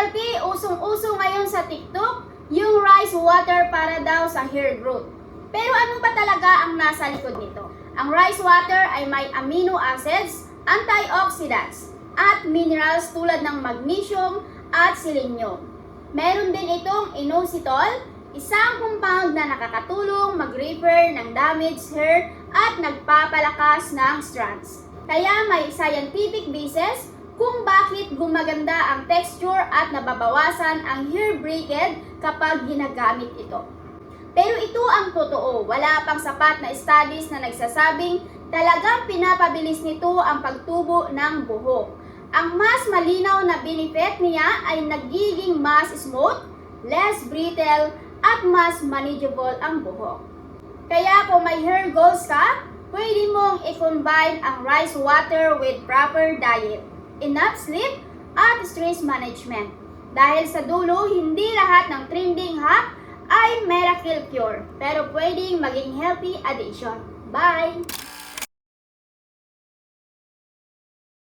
healthy, usong-uso ngayon sa TikTok, yung rice water para daw sa hair growth. Pero ano ba talaga ang nasa likod nito? Ang rice water ay may amino acids, antioxidants, at minerals tulad ng magnesium at selenium. Meron din itong inositol, isang compound na nakakatulong mag-repair ng damaged hair at nagpapalakas ng strands. Kaya may scientific basis kung bakit gumaganda ang texture at nababawasan ang hair breakage kapag ginagamit ito. Pero ito ang totoo, wala pang sapat na studies na nagsasabing talagang pinapabilis nito ang pagtubo ng buhok. Ang mas malinaw na benefit niya ay nagiging mas smooth, less brittle, at mas manageable ang buhok. Kaya kung may hair goals ka, pwede mong i-combine ang rice water with proper diet, enough sleep, at stress management. Dahil sa dulo, hindi lahat ng trending hack ay miracle cure, pero pwedeng maging healthy addition. Bye!